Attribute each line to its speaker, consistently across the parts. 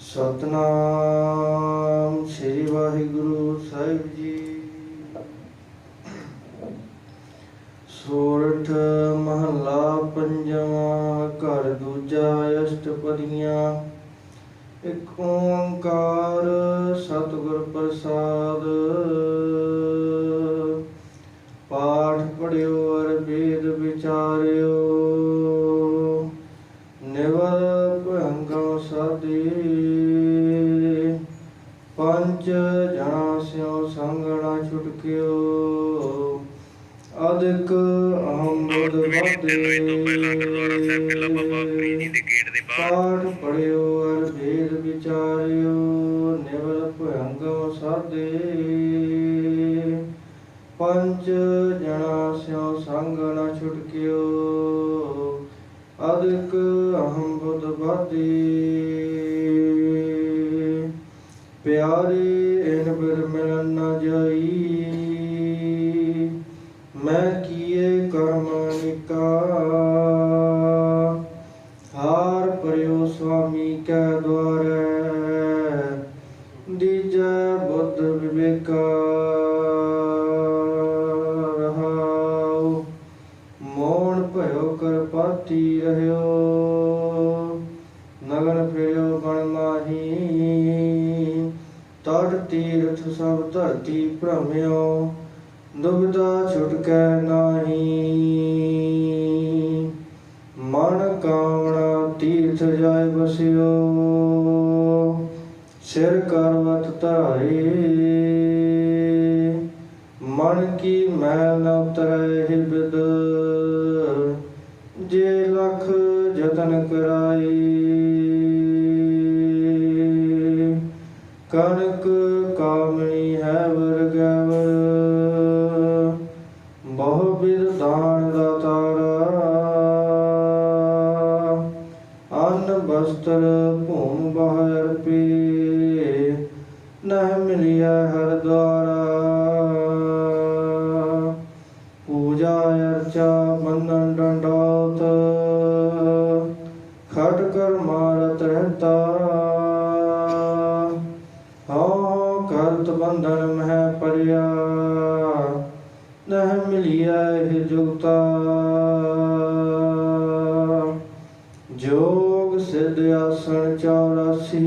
Speaker 1: ਸਤਨਾਮ ਸ੍ਰੀ ਵਾਹਿਗੁਰੂ ਸਾਹਿਬ ਜੀ। ਸੋਰਠ ਮਹੱਲਾ ਪੰਜਵਾਂ, ਘਰ ਦੂਜਾ ਅਸ਼ਟਪਦੀਆਂ ਇੱਕ ਓੰਕਾਰ ਸਤਿਗੁਰ ਪ੍ਰਸਾਦ। ਪਾਠ ਪੜਿਓ ਅਰ ਵੇਦ ਵਿਚਾਰਿਓ। ਨਿਵਰ ਭੰਗਮ ਸਾਦੀ ਪੰਜ ਜਣਾ ਸਿਓ ਸੰਗਣਾ ਛੁਟਕਿਓ। ਅਦਿਕ ਅਹੰ ਬੁੱਧ
Speaker 2: ਸਵੇਰੇ ਤਿੰਨ ਵਜੇ ਤੋਂ ਪਹਿਲਾਂ ਗੁਰਦੁਆਰਾ ਸਾਹਿਬ ਕਿਲਾ ਬਾਬਾ ਫਰੀਦ ਜੀ ਦੇ ਗੇਟ ਦੇ ਬਾਹਰ।
Speaker 1: ਪਾਠ ਪੜਿਓ ਅਰ ਵੇਦ ਵਿਚਾਰਿਓ ਨਿਵਰ ਭੰਗਮ ਸਾਦੇ ਪੰਜ ਜਣਾ ਸਿਓ ਸੰਗ ਨ ਛੁਟਕਿਓ। ਅਦਿਕ ਅਹੰ ਬੁੱਧ ਬਾਦੀ ਪਿਆਰੇ ਇਨ ਬਿਰ ਮਿਲਨ ਨ ਜਾਈ, ਮੈਂ ਕੀਏ ਕਰਮ ਨਿਕਾ। ਹਾਰ ਪਰਿਓ ਸੁਆਮੀ ਕੈ ਦੁਆਰੈ, ਦੀਜੈ ਬੁੱਧ ਵਿਵੇਕਾ। ਰਹਾਉ, ਮੋਣ ਭਇਓ ਕਰ ਪਾਤੀ ਰਹਿਓ। ਤੀਰਥ ਸਭ ਧਰਤੀ ਭ੍ਰਮਿਓ, ਦੁਬਿਧਾ ਛੁਟਕੈ ਨਾਹੀ। ਮਨ ਕਾਵਣਾ ਤੀਰਥ ਜਾਇ ਬਸਿਓ, ਸਿਰ ਕਰਵਤ ਧਾਰੇ। ਮਨ ਕੀ ਮੈਲ ਨ ਉਤਰੈ ਹਿਰਦ ਜੇ ਲਖ ਜਤਨ ਕਰਾਈ। ਕਨਕ ਕਾਮਣੀ ਹੈ ਵਰਗਵ ਬਹੁ ਬਿਦ ਦਾਨ ਦਾਤਾਰਾ ਅੰਨ ਬਸਤਰ ਭੂਮ ਬਹਾਰ ਪੇ। ਨਹਿ ਮਿਲਿਆ ਹਰ ਦੁਆਰਾ। ਪੂਜਾ ਅਰਚਾ ਬੰਦਨ ਡੰਡੋਤ ਕਰਤ ਬੰਧਨ ਮਹਿ ਪਰਿਆ ਨਹਿ ਮਿਲਿਆ ਇਹ ਜੁਗਤਾ। ਜੋਗ ਸਿਧ ਆਸਣ 84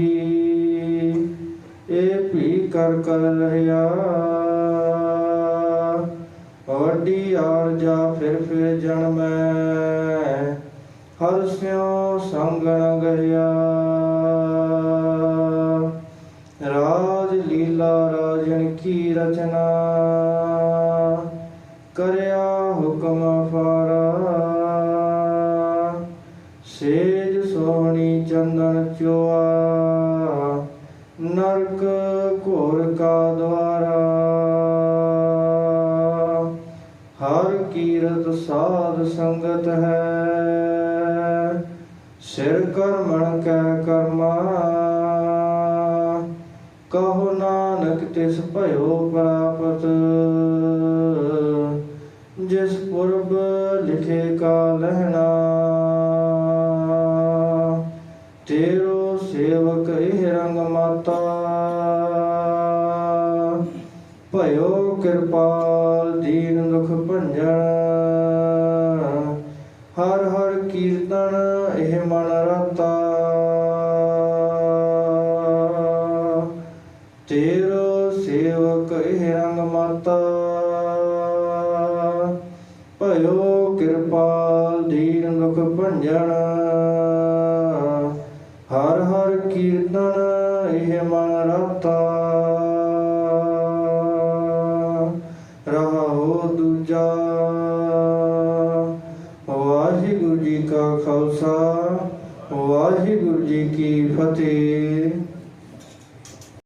Speaker 1: ਇਹ ਭੀ ਕਰ ਕਰ ਰਹਿਆ। ਵੱਡੀ ਆਰਜਾ ਫਿਰ ਫਿਰ ਜਨਮੈ, ਹਰ ਸਿਉ ਸੰਗਣ ਗਿਆ ਰਚਨਾ ਕਰਿਆ ਹੁਕਮ ਫਾਰਾ। ਸੇਜ ਸੋਹਣੀ ਚੰਦਨ ਚੋਆ, ਨਰਕ ਘੋਰ ਕਾ ਦਵਾਰਾ ਹਰ ਕੀਰਤ ਸਾਧ ਸੰਗਤ ਹੈ, ਸਿਰ ਕਰਮਣ ਕੈ ਕਰਮਾ। ਨਾਨਕ ਤਿਸ ਭਇਓ ਪ੍ਰਾਪਤ। ਜਿਸ ਪੁਰਬ ਲਿਖੇ ਕਾ ਲਹਿਣਾ, ਤੇਰੋ ਸੇਵਕ ਇਹ ਰੰਗ ਮਾਤਾ। ਭਇਓ ਕਿਰਪਾਲ ਦੀਨ ਦੁਖ ਭੰਜਨ ਹਰ ਹਰ ਕੀਰਤਨ ਭਇਓ ਕਿਰਪਾਲ ਦੀਨ ਦੁਖ ਭੰਜਨ। ਹਰ ਹਰ ਕੀਰਤਨ ਇਹ ਮਨ ਰਤਾ। ਰਹਾਉ ਦੂਜਾ। ਵਾਹਿਗੁਰੂ ਜੀ ਕਾ ਖਾਲਸਾ, ਵਾਹਿਗੁਰੂ ਜੀ ਕੀ ਫਤਿਹ।